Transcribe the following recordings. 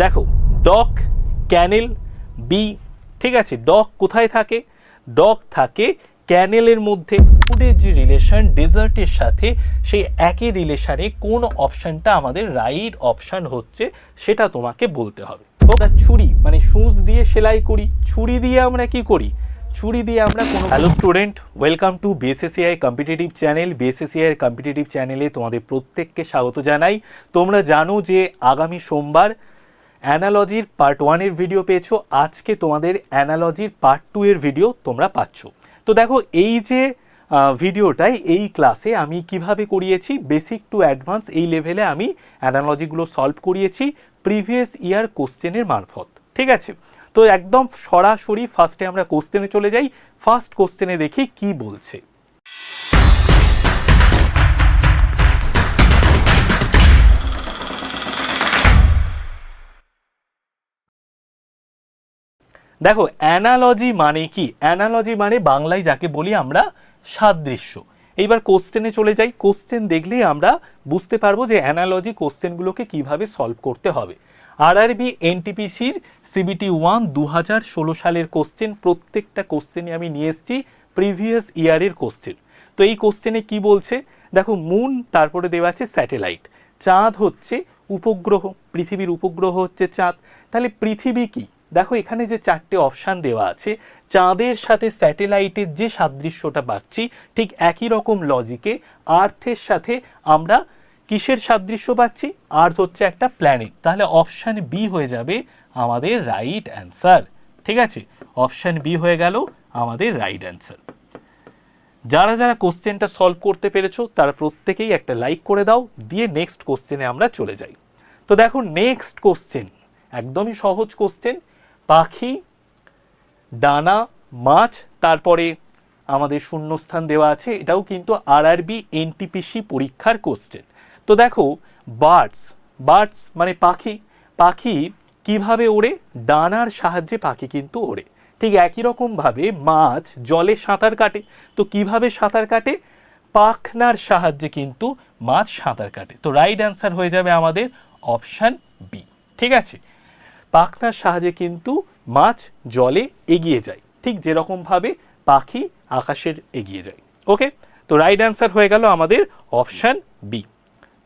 দেখো ডক ক্যানেল বি ঠিক আছে ডক কোথায় থাকে? ডক থাকে ক্যানেলের মধ্যে। ফুডের যে রিলেশন ডেজার্টের সাথে সেই একই রিলেশনে কোন অপশানটা আমাদের রাইট অপশান হচ্ছে সেটা তোমাকে বলতে হবে। ওটা ছুরি মানে সুচ দিয়ে সেলাই করি, ছুরি দিয়ে আমরা কি করি? ছুরি দিয়ে আমরা কোনো hello student welcome to BSACI competitive channel BSACI এর কম্পিটিটিভ চ্যানেলে তোমাদের প্রত্যেককে স্বাগত জানাই। তোমরা জানো যে আগামী সোমবার অ্যানালজির পার্ট ওয়ানের ভিডিও পেয়েছ, আজকে তোমাদের অ্যানালজির পার্ট টু এর ভিডিও তোমরা পাচ্ছ। তো দেখো, এই যে ভিডিওটাই এই ক্লাসে আমি কীভাবে করিয়েছি, বেসিক টু অ্যাডভান্স এই লেভেলে আমি অ্যানালজিগুলো সলভ করিয়েছি প্রিভিয়াস ইয়ার কোশ্চেনের মারফত, ঠিক আছে? তো একদম সরাসরি ফার্স্টে আমরা কোশ্চেনে চলে যাই, ফার্স্ট কোশ্চেনে দেখি কি বলছে। দেখো অ্যানালজি মানে কি? অ্যানালজি মানে বাংলায় যাকে বলি আমরা সাদৃশ্য। এইবার কোশ্চেনে চলে যাই। কোশ্চেন দেখলেই আমরা বুঝতে পারব যে অ্যানালজি কোশ্চেনগুলোকে কীভাবে সলভ করতে হবে। আর আর আরআরবি এনটিপিসির সিবিটি ওয়ান দু হাজার ষোলো সালের কোশ্চেন প্রত্যেকটা কোশ্চেনে আমি নিয়ে এসেছি প্রিভিয়াস ইয়ারের কোশ্চেন তো এই কোশ্চেনে কি বলছে? দেখো মুন তারপরে দেওয়া আছে স্যাটেলাইট চাঁদ হচ্ছে উপগ্রহ, পৃথিবীর উপগ্রহ হচ্ছে চাঁদ। তাহলে পৃথিবী কি? দেখো, এখানে যে চারটে অপশান দেওয়া আছে, চাঁদের সাথে স্যাটেলাইটের যে সাদৃশ্যটা পাচ্ছি, ঠিক একই রকম লজিকে আর্থের সাথে আমরা কিসের সাদৃশ্য পাচ্ছি? আর্থ হচ্ছে একটা প্ল্যানেট তাহলে অপশান বি হয়ে যাবে আমাদের রাইট অ্যান্সার ঠিক আছে? অপশান বি হয়ে গেল আমাদের রাইট অ্যান্সার যারা যারা কোশ্চেনটা সলভ করতে পেরেছ, তারা প্রত্যেকেই একটা লাইক করে দাও, দিয়ে নেক্সট কোশ্চেনে আমরা চলে যাই। তো দেখো নেক্সট কোশ্চেন একদমই সহজ কোশ্চেন পাখি ডানা মাছ, তারপরে আমাদের শূন্যস্থান দেওয়া আছে। এটাও কিন্তু আরআরবি এনটিপিসি পরীক্ষার কোশ্চেন তো দেখো বার্ডস বার্ডস মানে পাখি। পাখি কীভাবে ওড়ে? ডানার সাহায্যে পাখি কিন্তু ওড়ে। ঠিক একই রকমভাবে মাছ জলে সাঁতার কাটে। তো কীভাবে সাঁতার কাটে? পাখনার সাহায্যে কিন্তু মাছ সাঁতার কাটে। তো রাইট অ্যান্সার হয়ে যাবে আমাদের অপশান বি ঠিক আছে? পাখনার সাহায্যে কিন্তু মাছ জলে এগিয়ে যায়। ঠিক যেরকমভাবে পাখি আকাশের এগিয়ে যায়। ওকে তো রাইট অ্যান্সার হয়ে গেল আমাদের অপশান বি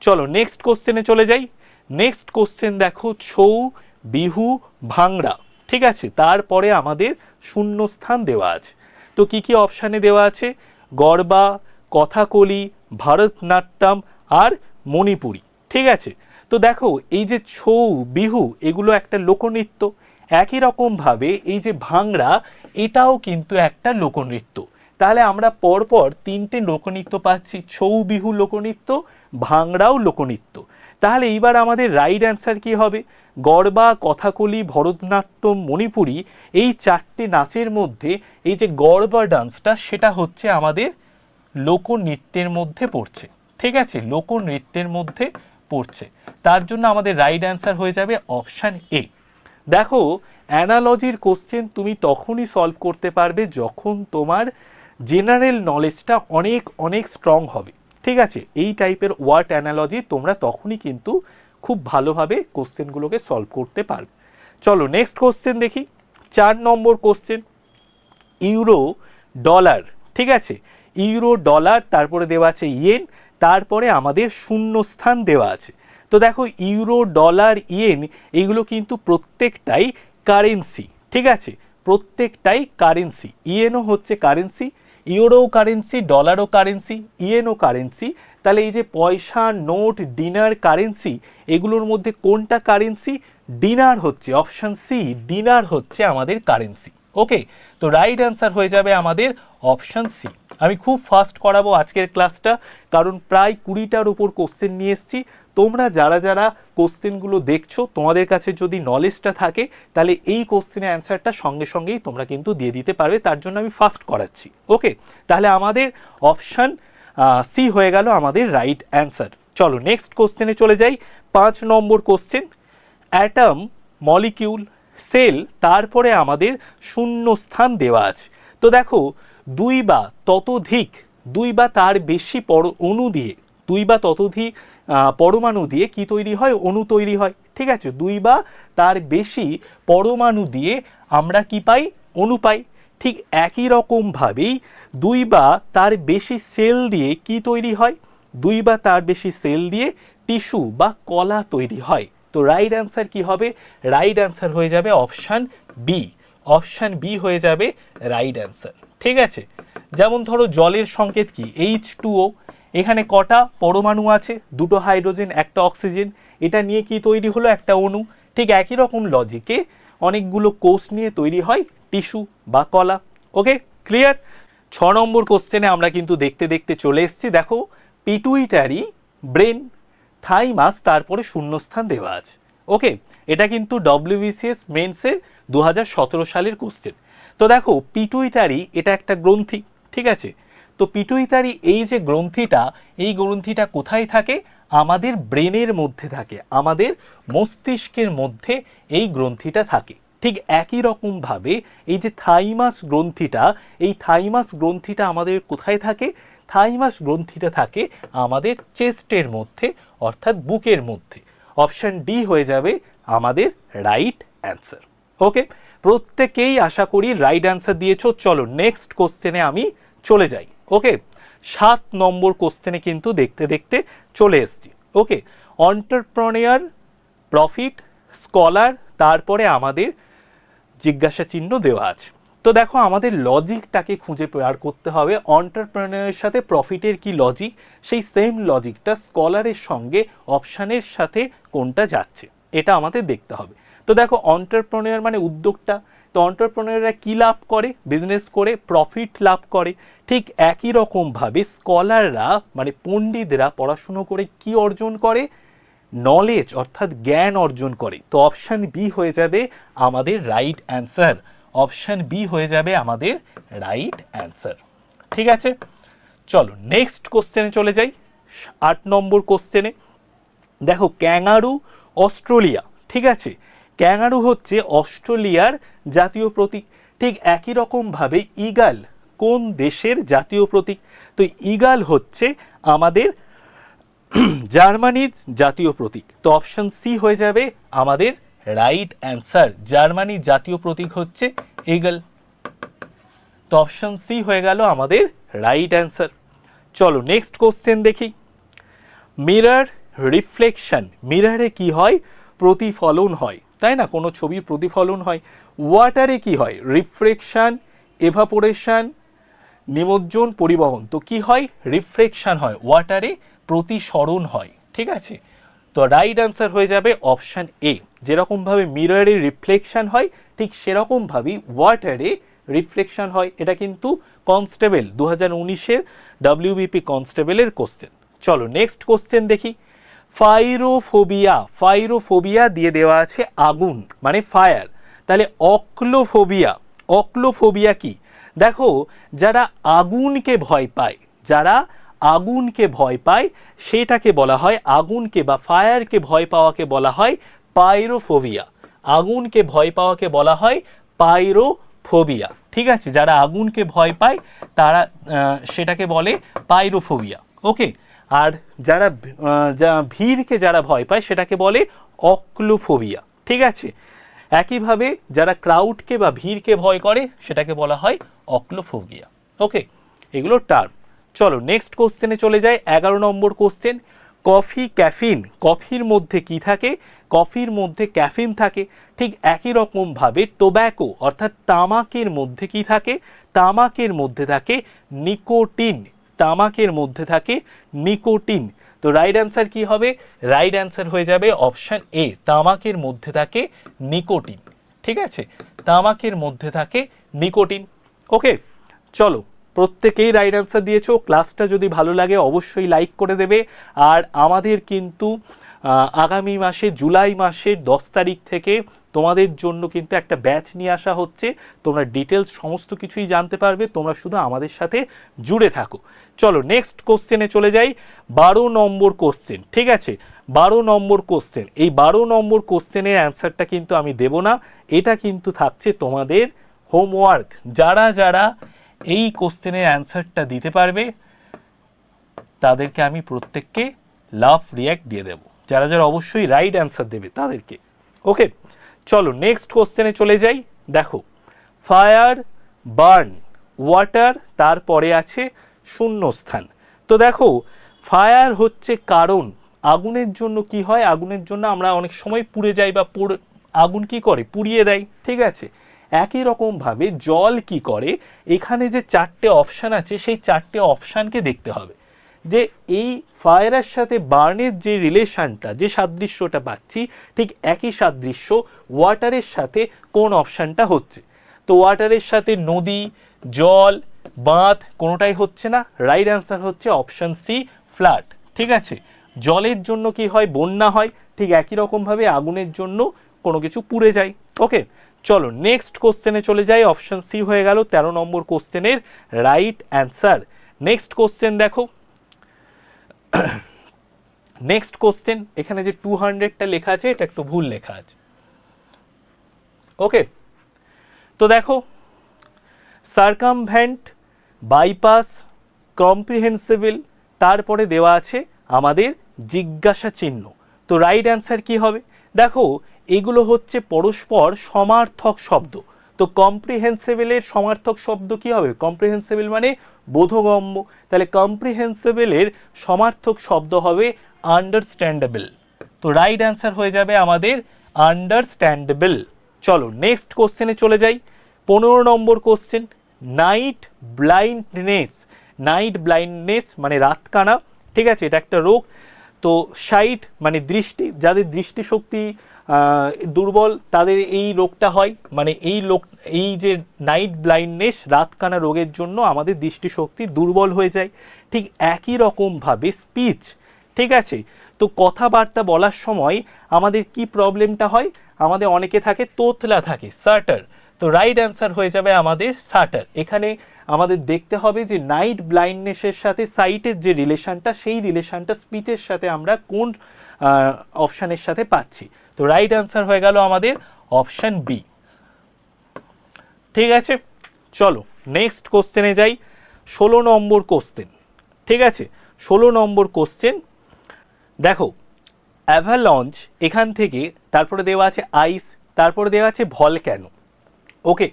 চলো নেক্সট কোশ্চেনে চলে যাই। নেক্সট কোশ্চেন দেখো, ছৌ, বিহু ভাংড়া ঠিক আছে? তারপরে আমাদের শূন্যস্থান দেওয়া আছে। তো কি কি অপশানে দেওয়া আছে? গরবা, কথাকলি, ভারতনাট্যম আর মণিপুরি। ঠিক আছে? তো দেখো, এই যে ছৌ, বিহু, এগুলো একটা লোকনৃত্য। একই রকমভাবে এই যে ভাংড়া, এটাও কিন্তু একটা লোকনৃত্য। তাহলে আমরা পরপর তিনটে লোকনৃত্য পাচ্ছি, ছৌ, বিহু লোকনৃত্য, ভাংড়াও লোকনৃত্য। তাহলে এইবার আমাদের রাইট অ্যান্সার কি হবে? গরবা, কথাকলি, ভরতনাট্যম, মণিপুরি, এই চারটে নাচের মধ্যে এই যে গরবা ডান্সটা, সেটা হচ্ছে আমাদের লোকনৃত্যের মধ্যে পড়ছে। ঠিক আছে? লোকনৃত্যের মধ্যে পড়ছে। তার জন্য আমাদের রাইট অ্যান্সার হয়ে যাবে অপশান এ দেখো অ্যানালজির কোশ্চেন তুমি তখনই সলভ করতে পারবে যখন তোমার জেনারেল নলেজটা অনেক অনেক স্ট্রং হবে। ঠিক আছে? এই টাইপের ওয়ার্ড অ্যানালজি তোমরা তখনই কিন্তু খুব ভালোভাবে কোশ্চেনগুলোকে সলভ করতে পারবে। চলো নেক্সট কোশ্চেন দেখি। চার নম্বর কোশ্চেন ইউরো ডলার ঠিক আছে? ইউরো ডলার তারপরে দেওয়া আছে ইয়েন তারপরে আমাদের শূন্যস্থান দেওয়া আছে। তো দেখো, ইউরো, ডলার, ইয়েন এগুলো কিন্তু প্রত্যেকটাই কারেন্সি, ঠিক আছে? প্রত্যেকটাই কারেন্সি। ইয়েনও হচ্ছে কারেন্সি ইউরো কারেন্সি, ডলারও কারেন্সি, ইয়েনও কারেন্সি। তাহলে এই যে পয়সা, নোট, ডিনার, কারেন্সি, এগুলোর মধ্যে কোনটা কারেন্সি? ডিনার হচ্ছে, অপশান সি, ডিনার হচ্ছে আমাদের কারেন্সি। ওকে? তো রাইট অ্যান্সার হয়ে যাবে আমাদের অপশান সি। আমি খুব ফাস্ট করাবো আজকের ক্লাসটা কারণ প্রায় কুড়িটার উপর কোশ্চেন নিয়ে এসেছি। তোমরা যারা যারা কোশ্চেনগুলো দেখছ, তোমাদের কাছে যদি নলেজটা থাকে, তাহলে এই কোশ্চেনের অ্যান্সারটা সঙ্গে সঙ্গেই তোমরা কিন্তু দিয়ে দিতে পারবে, তার জন্য আমি ফাস্ট করাচ্ছি। ওকে তাহলে আমাদের অপশান সি হয়ে গেল আমাদের রাইট অ্যান্সার চলো নেক্সট কোশ্চেনে চলে যাই। পাঁচ নম্বর কোশ্চেন অ্যাটম মলিকিউল সেল তারপরে আমাদের শূন্য স্থান দেওয়া আছে। তো দেখো দুই বা ততোধিক, দুই বা তার বেশি পর অণু দিয়ে, দুই বা ততোধিক পরমাণু দিয়ে কি তৈরি হয়? অণু তৈরি হয়। ঠিক আছে? দুই বা তার বেশি পরমাণু দিয়ে আমরা কি পাই? অণু পাই। ঠিক একই রকমভাবেই দুই বা তার বেশি সেল দিয়ে কি তৈরি হয়? দুই বা তার বেশি সেল দিয়ে টিস্যু বা কলা তৈরি হয়। তো রাইট অ্যান্সার কি হবে? রাইট অ্যান্সার হয়ে যাবে অপশান বি। অপশান বি হয়ে যাবে রাইট অ্যান্সার। ঠিক আছে? যেমন ধরো জলের সংকেত কি? এইচ টুও এখানে কটা পরমাণু আছে? দুটো হাইড্রোজেন, একটা অক্সিজেন। এটা নিয়ে কি তৈরি হলো? একটা অণু। ঠিক একই রকম লজিকে অনেকগুলো কোষ নিয়ে তৈরি হয় টিস্যু বা কলা। ওকে ক্লিয়ার ছ নম্বর কোশ্চেনে আমরা কিন্তু দেখতে দেখতে চলে এসেছি। দেখো পিটুইটারি ব্রেন থাইমাস তারপরে শূন্যস্থান দেওয়া আছে। ওকে এটা কিন্তু ডব্লিউবিসিএস মেন্সের দু হাজার সতেরো সালের কোশ্চেন তো দেখো পিটুইটারি এটা একটা গ্রন্থি, ঠিক আছে? তো পিটুইটারি এই যে গ্রন্থিটা, এই গ্রন্থিটা কোথায় থাকে? আমাদের ব্রেনের মধ্যে থাকে, আমাদের মস্তিষ্কের মধ্যে এই গ্রন্থিটা থাকে। ঠিক একই রকমভাবে এই যে থাইমাস গ্রন্থিটা, এই থাইমাস গ্রন্থিটা আমাদের কোথায় থাকে? থাইমাস গ্রন্থিটা থাকে আমাদের চেস্টের মধ্যে, অর্থাৎ বুকের মধ্যে। অপশন ডি হয়ে যাবে আমাদের রাইট অ্যান্সার। ওকে? প্রত্যেকেই আশা করি রাইট অ্যান্সার দিয়েছ। চলো নেক্সট কোশ্চেনে আমি চলে যাই। ওকে সাত নম্বর কোশ্চেনে কিন্তু দেখতে দেখতে চলে এসছি। ওকে অন্টারপ্রনিয়ার প্রফিট স্কলার তারপরে আমাদের জিজ্ঞাসা চিহ্ন দেওয়া আছে। তো দেখো, আমাদের লজিকটাকে খুঁজে বের করতে হবে। অন্টারপ্রেনারের সাথে প্রফিটের কি লজিক সেই সেম লজিকটা স্কলারের সঙ্গে অপশানের সাথে কোনটা যাচ্ছে? এটা আমাদের দেখতে হবে। তো দেখো অন্টারপ্রনিয়ার মানে উদ্যোক্তা। তো অন্টারপ্রনিয়াররা কী লাভ করে? বিজনেস করে প্রফিট লাভ করে। ঠিক একই রকমভাবে স্কলাররা মানে পণ্ডিতরা পড়াশুনো করে কি অর্জন করে? নলেজ অর্থাৎ জ্ঞান অর্জন করে। তো অপশান বি হয়ে যাবে আমাদের রাইট অ্যান্সার অপশান বি হয়ে যাবে আমাদের রাইট অ্যান্সার ঠিক আছে? চলো নেক্সট কোশ্চেনে চলে যাই। আট নম্বর কোশ্চেনে দেখো, ক্যাঙ্গারু, অস্ট্রেলিয়া। ঠিক আছে? ক্যাঙ্গারু হচ্ছে অস্ট্রেলিয়ার জাতীয় প্রতীক। ঠিক একই রকমভাবে ইগাল কোন দেশের জাতীয় প্রতীক? তো ইগাল হচ্ছে আমাদের জার্মানির জাতীয় প্রতীক। তো অপশন সি হয়ে যাবে আমাদের রাইট অ্যান্সার। জার্মানির জাতীয় প্রতীক হচ্ছে ইগল। তো অপশন সি হয়ে গেল আমাদের রাইট অ্যান্সার। চলো নেক্সট কোশ্চেন দেখি। মিরার রিফ্লেকশন, মিরারে কি হয়? প্রতিফলন হয়। তাই না? কোনো ছবির প্রতিফলন হয়। ওয়াটারে কি হয়? রিফ্লেকশন এভাপোরেশন নিমজ্জন, পরিবহন। তো কি হয়? রিফ্লেকশন হয়। ওয়াটারে প্রতিসরণ হয়। ঠিক আছে? তো রাইট অ্যান্সার হয়ে যাবে অপশান এ যেরকমভাবে মিররে রিফ্লেকশন হয়, ঠিক সেরকমভাবেই ওয়াটারে রিফ্লেকশন হয়। এটা কিন্তু কনস্টেবল দু হাজার উনিশের ডাব্লিউবিপি কনস্টেবলের কোশ্চেন চলো নেক্সট কোশ্চেন দেখি। ফাইরোফোবিয়া ফাইরোফোবিয়া দিয়ে দেওয়া আছে আগুন মানে ফায়ার। তাহলে অক্লোফোবিয়া অক্লোফোবিয়া কি? দেখো, যারা আগুনকে ভয় পায়, যারা আগুনকে ভয় পায়, সেটাকে বলা হয় আগুনকে বা ফায়ারকে ভয় পাওয়াকে বলা হয় পাইরোফোবিয়া। আগুনকে ভয় পাওয়াকে বলা হয় পাইরোফোবিয়া। ঠিক আছে? যারা আগুনকে ভয় পায়, তারা সেটাকে বলে পাইরোফোবিয়া। ওকে? আর যারা যা ভিড়কে যারা ভয় পায় সেটাকে বলে অক্লোফোবিয়া, ঠিক আছে? একইভাবে যারা ক্রাউডকে বা ভিড়কে ভয় করে সেটাকে বলা হয় অক্লোফোবিয়া ওকে এগুলো টার্ম চলো নেক্সট কোশ্চেনে চলে যায় এগারো নম্বর কোশ্চেন কফি, ক্যাফিন, কফির মধ্যে কি থাকে? কফির মধ্যে ক্যাফিন থাকে, ঠিক একই রকমভাবে টোব্যাকো, অর্থাৎ তামাকের মধ্যে কি থাকে? তামাকের মধ্যে থাকে নিকোটিন। তামাকের মধ্যে থাকে নিকোটিন। তো রাইট অ্যান্সার কি হবে? রাইট অ্যান্সার হয়ে যাবে অপশান এ তামাকের মধ্যে থাকে নিকোটিন। ঠিক আছে? তামাকের মধ্যে থাকে নিকোটিন। ওকে চলো, প্রত্যেকেই রাইট অ্যান্সার দিয়েছ। ক্লাসটা যদি ভালো লাগে, অবশ্যই লাইক করে দেবে। আর আমাদের কিন্তু আগামী মাসে, জুলাই মাসের দশ তারিখ থেকে তোমাদের জন্য কিন্তু একটা ব্যাচ নিয়ে আসা হচ্ছে। তোমরা ডিটেলস সমস্ত কিছুই জানতে পারবে। তোমরা শুধু আমাদের সাথে জুড়ে থাকো। চলো নেক্সট কোশ্চেনে চলে যাই। বারো নম্বর কোশ্চেন ঠিক আছে? বারো নম্বর কোশ্চেন এই বারো নম্বর কোশ্চেনের অ্যান্সারটা কিন্তু আমি দেব না। এটা কিন্তু থাকছে তোমাদের হোমওয়ার্ক যারা যারা এই কোশ্চেনের অ্যান্সারটা দিতে পারবে, তাদেরকে আমি প্রত্যেককে লাভ রিয়্যাক্ট দিয়ে দেব। যারা যারা অবশ্যই রাইট অ্যান্সার দেবে তাদেরকে। ওকে চলো নেক্সট কোশ্চেনে চলে যাই। দেখো ফায়ার বার্ন ওয়াটার তারপরে আছে শূন্যস্থান। তো দেখো ফায়ার হচ্ছে কারণ। আগুনের জন্য কি হয়? আগুনের জন্য আমরা অনেক সময় পুড়ে যাই বা পুড়- আগুন কি করে? পুড়িয়ে দেয়, ঠিক আছে? একই রকমভাবে জল কি করে? এখানে যে চারটে অপশান আছে, সেই চারটে অপশানকে দেখতে হবে। যে এই ফায়ারের সাথে বার্নের যে রিলেশনটা, যে সাদৃশ্যটা পাচ্ছি, ঠিক একই সাদৃশ্য ওয়াটারের সাথে কোন অপশানটা হচ্ছে? তো ওয়াটারের সাথে নদী, জল, বাঁধ কোনোটাই হচ্ছে না। রাইট অ্যান্সার হচ্ছে অপশান সি, ফ্লাড। ঠিক আছে? জলের জন্য কি হয়? বন্যা হয়। ঠিক একই রকমভাবে আগুনের জন্য কোনো কিছু পুড়ে যায়। ওকে? চলো, নেক্সট কোশ্চেনে চলে যাই। অপশান সি হয়ে গেল, তেরো নম্বর কোশ্চেনের রাইট অ্যান্সার। নেক্সট কোশ্চেন দেখো। নেক্সট কোশ্চেন এখানে যে টু হান্ড্রেডটা লেখা আছে, এটা একটু ভুল লেখা আছে। ওকে তো দেখো সার্কামভ্যান্ট বাইপাস কম্প্রিহেন্সিবল তারপরে দেওয়া আছে আমাদের জিজ্ঞাসা চিহ্ন। তো রাইট অ্যান্সার কি হবে? দেখো, এগুলো হচ্ছে পরস্পর সমার্থক শব্দ। তো কম্প্রিহেন্সিবলের সমার্থক শব্দ কি হবে? কম্প্রিহেন্সিবল মানে বোধগম্য। তাহলে কম্প্রিহেন্সিবলের সমার্থক শব্দ হবে আন্ডারস্ট্যান্ডেবল তো রাইট অ্যান্সার হয়ে যাবে আমাদের আন্ডারস্ট্যান্ডেবল চলো নেক্সট কোশ্চেনে চলে যাই। পনেরো নম্বর question night blindness night blindness মানে রাতকানা। ঠিক আছে, এটা একটা রোগ। তো সাইট মানে দৃষ্টি, যাদের দৃষ্টিশক্তি দুর্বল, তাদের এই রোগটা হয়। মানে এই লোক, এই যে নাইট ব্লাইন্ডনেস রাতকানা রোগের জন্য আমাদের দৃষ্টিশক্তি দুর্বল হয়ে যায়। ঠিক একই রকমভাবে স্পিচ ঠিক আছে? তো কথাবার্তা বলার সময় আমাদের কি প্রবলেমটা হয়? আমাদের অনেকে থাকে, তোতলা থাকে সার্টার তো রাইট অ্যান্সার হয়ে যাবে আমাদের সার্টার এখানে আমাদের দেখতে হবে যে নাইট ব্লাইন্ডনেসের সাথে সাইটের যে রিলেশানটা সেই রিলেশানটা স্পিচের সাথে আমরা কোন অপশানের সাথে পাচ্ছি। তো রাইট অ্যান্সার হয়ে গেল আমাদের অপশান বি ঠিক আছে? চলো নেক্সট কোশ্চেনে যাই। ষোলো নম্বর কোশ্চেন ঠিক আছে? ষোলো নম্বর কোশ্চেন দেখো অ্যাভালঞ্চ এখান থেকে তারপরে দেওয়া আছে আইস তারপরে দেওয়া আছে ভলক্যানো ওকে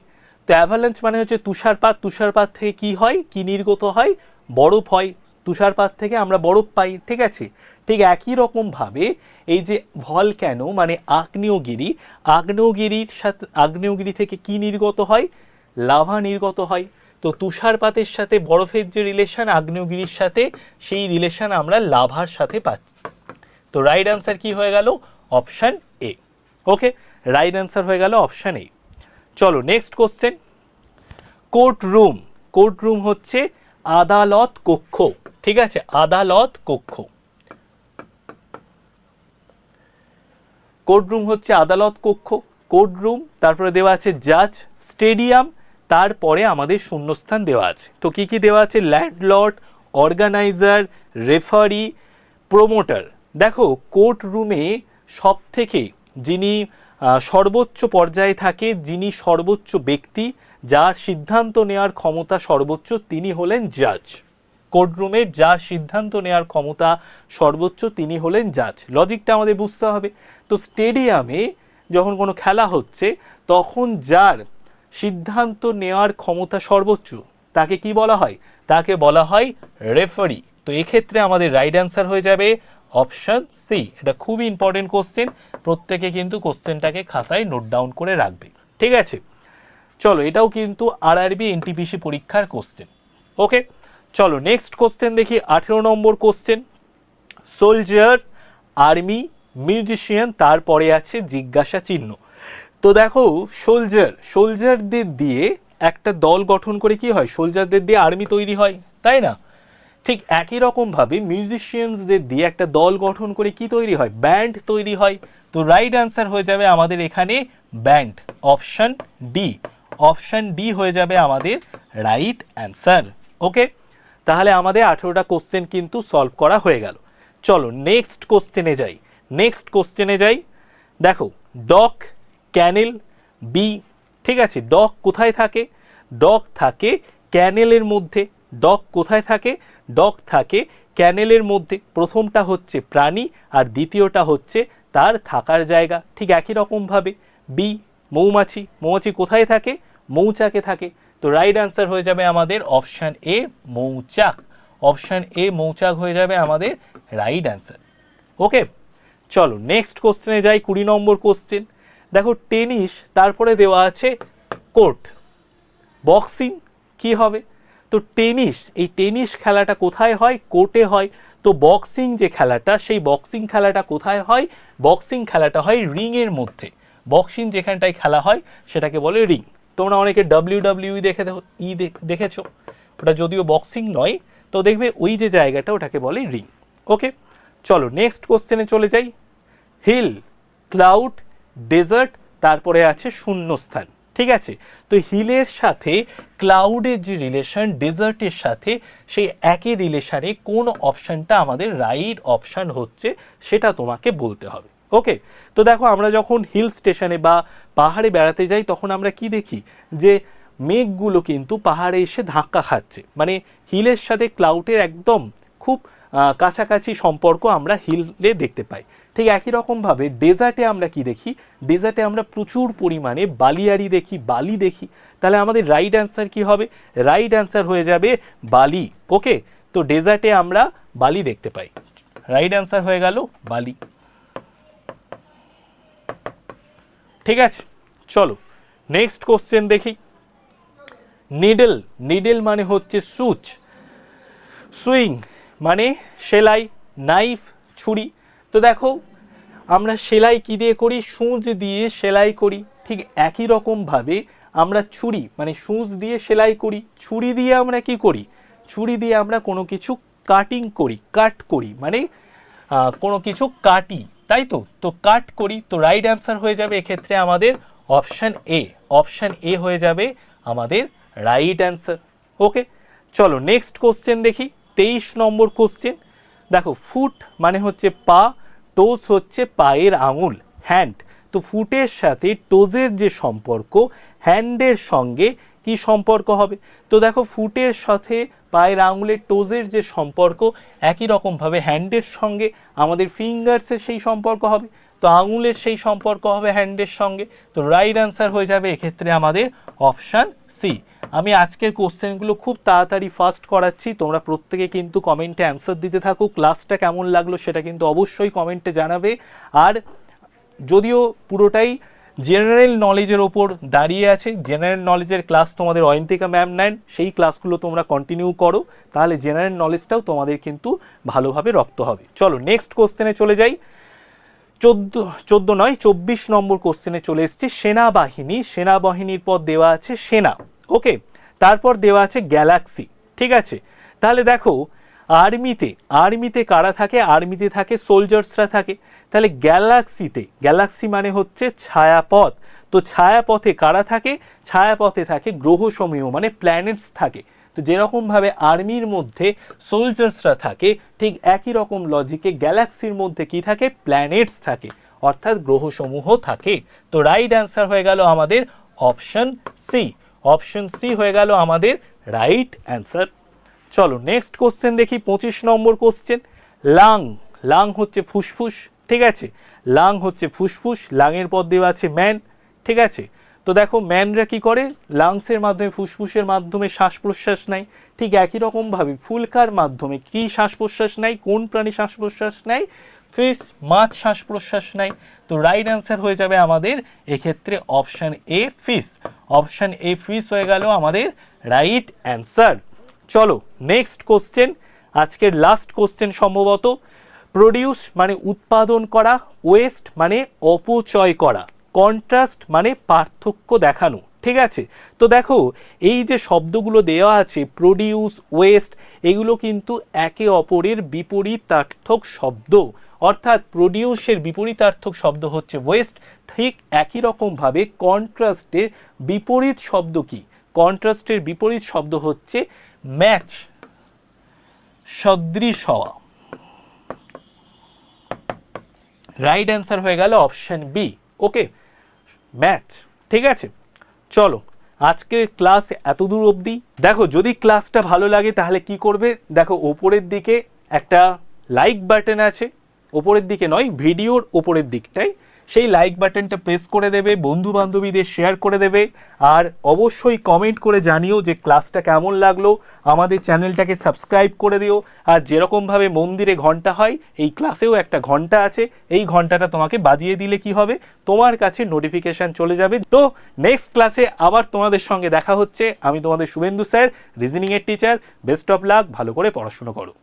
তো অ্যাভালাঞ্চ মানে হচ্ছে তুষারপাত তুষারপাত থেকে কি হয়? কি নির্গত হয়? বরফ হয়। তুষারপাত থেকে আমরা বরফ পাই, ঠিক আছে? ঠিক একই রকমভাবে এই যে ভলক্যানো মানে আগ্নেয়গিরি, আগ্নেয়গিরির সাথে, আগ্নেয়গিরি থেকে কি নির্গত হয়? লাভা নির্গত হয়। তো তুষারপাতের সাথে, বরফের যে রিলেশন আগ্নেয়গিরির সাথে, সেই রিলেশন আমরা লাভার সাথে পাচ্ছি। তো রাইট অ্যান্সার কি হয়ে গেল? Option A okay right answer হয়ে গেল অপশান এ চলো next question court room court room হচ্ছে আদালত কক্ষ। ঠিক আছে? আদালত কক্ষ। কোর্ট রুম হচ্ছে আদালত কক্ষ কোর্ট রুম তারপরে দেওয়া আছে জাজ, স্টেডিয়াম, তারপরে আমাদের শূন্যস্থান দেওয়া আছে। তো কী কী দেওয়া আছে? Landlord, organiser, referee, promoter. দেখো কোর্ট রুমে সব থেকে যিনি সর্বোচ্চ পর্যায়ে থাকে, যিনি সর্বোচ্চ ব্যক্তি, যার সিদ্ধান্ত নেওয়ার ক্ষমতা সর্বোচ্চ, তিনি হলেন জাজ। কোর্টরুমে যার সিদ্ধান্ত নেওয়ার ক্ষমতা সর্বোচ্চ, তিনি হলেন জাজ। লজিকটা আমাদের বুঝতে হবে। তো স্টেডিয়ামে যখন কোনো খেলা হচ্ছে, তখন যার সিদ্ধান্ত নেওয়ার ক্ষমতা সর্বোচ্চ, তাকে কি বলা হয়? তাকে বলা হয় রেফারি তো এক্ষেত্রে আমাদের রাইট অ্যান্সার হয়ে যাবে অপশান সি এটা খুবই ইম্পর্টেন্ট কোশ্চেন প্রত্যেকে কিন্তু কোশ্চেনটাকে খাতায় নোট ডাউন করে রাখবে। ঠিক আছে? চলো, এটাও কিন্তু আর আরআরবি এনটিপিসি পরীক্ষার কোশ্চেন ওকে চলো নেক্সট কোশ্চেন দেখি। আঠেরো নম্বর কোশ্চেন সোলজার আর্মি মিউজিশিয়ান তারপরে আছে জিজ্ঞাসা চিহ্ন। তো দেখো, সোলজার, সোলজারদের দিয়ে একটা দল গঠন করে কি হয়? সোলজারদের দিয়ে আর্মি তৈরি হয়, তাই না? ঠিক একই রকমভাবে মিউজিশিয়ানসদের দিয়ে একটা দল গঠন করে কি তৈরি হয়? ব্যান্ড তৈরি হয়। তো রাইট অ্যান্সার হয়ে যাবে আমাদের এখানে band, option D. Option D হয়ে যাবে আমাদের রাইট অ্যান্সার। ওকে? তাহলে আমাদের আঠেরোটা কোশ্চেন কিন্তু সলভ করা হয়ে গেল। চলো, নেক্সট কোশ্চেনে যাই। নেক্সট কোশ্চেনে যাই। দেখো, ডক, ক্যানেল, বি, ঠিক আছে, ডক কোথায় থাকে? ডক থাকে ক্যানেলের মধ্যে। ডক কোথায় থাকে? ডক থাকে ক্যানেলের মধ্যে। প্রথমটা হচ্ছে প্রাণী আর দ্বিতীয়টা হচ্ছে তার থাকার জায়গা। ঠিক একই রকমভাবে। বি, মৌমাছি। মৌমাছি কোথায় থাকে? মৌচাকে থাকে। তো রাইট অ্যান্সার হয়ে যাবে আমাদের অপশান এ, মৌচাক। অপশান এ, মৌচাক হয়ে যাবে আমাদের রাইট অ্যান্সার। ওকে? চলো নেক্সট কোশ্চেনে যাই, কুড়ি নম্বর কোশ্চেন দেখো টেনিস তারপরে দেওয়া আছে কোর্ট বক্সিং কি হবে? তো টেনিস এই টেনিস খেলাটা কোথায় হয়? কোর্টে হয়। তো বক্সিং যে খেলাটা, সেই বক্সিং খেলাটা কোথায় হয়? বক্সিং খেলাটা হয় রিংয়ের মধ্যে। বক্সিং যেখানটায় খেলা হয়, সেটাকে বলে রিং তোমরা অনেকে ডাব্লিউ ডাব্লিউ দেখে দেখো- ই দেখ- দেখেছ? ওটা যদিও বক্সিং নয়, তো দেখবে ওই যে জায়গাটা, ওটাকে বলে রিং ওকে চলো নেক্সট কোশ্চেনে চলে যাই। হিল ক্লাউড ডেজার্ট তারপরে আছে শূন্যস্থান, ঠিক আছে? তো হিলের সাথে ক্লাউডের যে রিলেশন ডেজার্টের সাথে, সেই একই রিলেশনে কোন অপশানটা আমাদের রাইট অপশান হচ্ছে সেটা তোমাকে বলতে হবে ওকে তো দেখো আমরা যখন হিল স্টেশনে বা পাহাড়ে বেড়াতে যাই, তখন আমরা কি দেখি? যে মেঘগুলো কিন্তু পাহাড়ে এসে ধাক্কা খাচ্ছে মানে হিলের সাথে ক্লাউডের একদম খুব কাছাকাছি সম্পর্ক আমরা হিলে দেখতে পাই। ঠিক একই রকমভাবে ডেজার্টে আমরা কি দেখি? ডেজার্টে আমরা প্রচুর পরিমাণে বালিয়ারি দেখি, বালি দেখি। তাহলে আমাদের রাইট অ্যান্সার কি হবে? রাইট অ্যান্সার হয়ে যাবে বালি। ওকে তো ডেজার্টে আমরা বালি দেখতে পাই। রাইট অ্যান্সার হয়ে গেল বালি। ঠিক আছে? চলো নেক্সট কোশ্চেন দেখি। নিডেল নিডেল মানে হচ্ছে সুচ। সুইং মানে সেলাই, নাইফ, ছুরি। তো দেখো, আমরা সেলাই কী দিয়ে করি? সূচ দিয়ে সেলাই করি। ঠিক একই রকমভাবে আমরা ছুরি মানে সূচ দিয়ে সেলাই করি। ছুরি দিয়ে আমরা কি করি? ছুরি দিয়ে আমরা কোনো কিছু কাটিং করি কাট করি মানে কোনো কিছু কাটি তাই তো? তো কাট করি, তো রাইট অ্যান্সার হয়ে যাবে এক্ষেত্রে আমাদের অপশান এ অপশান এ হয়ে যাবে আমাদের রাইট অ্যান্সার ওকে চলো নেক্সট কোশ্চেন দেখি। তেইশ নম্বর কোশ্চেন দেখো ফুট মানে হচ্ছে পা টোস হচ্ছে পায়ের আঙুল হ্যান্ড তো ফুটের সাথে টোজের যে সম্পর্ক হ্যান্ডের সঙ্গে কি সম্পর্ক হবে? তো দেখো ফুটের সাথে পায়ের আঙুলের টোজের যে সম্পর্ক, একই রকমভাবে হ্যান্ডের সঙ্গে আমাদের ফিঙ্গার্সের সেই সম্পর্ক হবে। তো আঙুলের সেই সম্পর্ক হবে হ্যান্ডের সঙ্গে। তো রাইট অ্যান্সার হয়ে যাবে এক্ষেত্রে আমাদের অপশান সি আমি আজকের কোশ্চেনগুলো খুব তাড়াতাড়ি ফাস্ট করাচ্ছি। তোমরা প্রত্যেকে কিন্তু কমেন্টে অ্যান্সার দিতে থাকো। ক্লাসটা কেমন লাগল সেটা কিন্তু অবশ্যই কমেন্টে জানাবে। আর যদিও পুরোটাই জেনারেল নলেজের ওপর দাঁড়িয়ে আছে জেনারেল নলেজের ক্লাস তোমাদের অয়ন্তিকা ম্যাম নেন। সেই ক্লাসগুলো তোমরা কন্টিনিউ করো। তাহলে জেনারেল নলেজটাও তোমাদের কিন্তু ভালোভাবে রপ্ত হবে। চলো নেক্সট কোশ্চেনে চলে যাই। চোদ্দ চোদ্দ নয়, চব্বিশ নম্বর কোশ্চেনে চলে এসেছি। সেনাবাহিনী, সেনাবাহিনীর পর দেওয়া আছে সেনা। ওকে তারপর দেওয়া আছে গ্যালাক্সি ঠিক আছে? তাহলে দেখো আর্মিতে আর্মিতে কারা থাকে? আর্মিতে থাকে সোলজার্সরা থাকে। তাহলে গ্যালাক্সিতে গ্যালাক্সি মানে হচ্ছে ছায়াপথ। তো ছায়াপথে কারা থাকে? ছায়াপথে থাকে গ্রহসমূহ মানে প্ল্যানেটস থাকে। তো যেরকমভাবে আর্মির মধ্যে সোলজার্সরা থাকে, ঠিক একই রকম লজিকে গ্যালাক্সির মধ্যে কি থাকে? প্ল্যানেটস থাকে, অর্থাৎ গ্রহসমূহ থাকে। তো রাইট অ্যান্সার হয়ে গেল আমাদের অপশন সি। অপশন সি হয়ে গেল আমাদের রাইট অ্যান্সার। চলো নেক্সট কোশ্চেন দেখি, পঁচিশ নম্বর কোশ্চেন। লাং লাং হচ্ছে ফুসফুস, ঠিক আছে? লাং হচ্ছে ফুসফুস, লাংয়ের পর দেওয়া আছে ম্যান, ঠিক আছে? তো দেখো, ম্যানরা কি করে? লাংসের মাধ্যমে, ফুসফুসের মাধ্যমে শ্বাস প্রশ্বাস নেয়। ঠিক একই রকমভাবে ফুলকার মাধ্যমে কি শ্বাস প্রশ্বাস নেয়? কোন প্রাণী শ্বাস প্রশ্বাস নেয়? ফিস, মাছ শ্বাস প্রশ্বাস নেয়। তো রাইট অ্যান্সার হয়ে যাবে আমাদের এক্ষেত্রে option A, fees. Option A, ফিস হয়ে গেল আমাদের রাইট অ্যান্সার। চলো, নেক্সট কোশ্চেন। আজকের লাস্ট কোশ্চেন সম্ভবত। প্রডিউস মানে উৎপাদন করা, ওয়েস্ট মানে অপচয় করা। কন্ট্রাস্ট মানে পার্থক্য দেখানো, ঠিক আছে? তো দেখো, এই যে শব্দগুলো দেওয়া আছে প্রডিউস ওয়েস্ট এগুলো কিন্তু একে অপরের বিপরীতার্থক শব্দ। অর্থাৎ প্রডিউসের বিপরীতার্থক শব্দ হচ্ছে ওয়েস্ট ঠিক একই রকমভাবে কন্ট্রাস্টের বিপরীত শব্দ কি? কন্ট্রাস্টের বিপরীত শব্দ হচ্ছে ম্যাচ সদৃশ হওয়া। রাইট অ্যান্সার হয়ে গেল অপশন বি ওকে ম্যাথ, ঠিক আছে? চলো, আজকের ক্লাস এত দূর অবধি। দেখো, যদি ক্লাসটা ভালো লাগে, তাহলে কি করবে? দেখো, ওপরের দিকে একটা লাইক বাটন আছে। ওপরের দিকে নয়, ভিডিওর ওপরের দিকটায় সেই লাইক বাটনটা প্রেস করে দেবে বন্ধু বান্ধবীদের শেয়ার করে দেবে, আর অবশ্যই কমেন্ট করে জানিও যে ক্লাসটা কেমন লাগল। আমাদের চ্যানেলটাকে সাবস্ক্রাইব করে দিও। আর যেরকমভাবে মন্দিরে ঘণ্টা হয়, এই ক্লাসেও একটা ঘণ্টা আছে। এই ঘন্টাটা তোমাকে বাজিয়ে দিলে কি হবে? তোমার কাছে নোটিফিকেশন চলে যাবে। তো নেক্সট ক্লাসে আবার তোমাদের সঙ্গে দেখা হচ্ছে। আমি তোমাদের শুভেন্দু স্যার রিজনিংয়ের টিচার বেস্ট অফ লাক ভালো করে পড়াশুনো করো।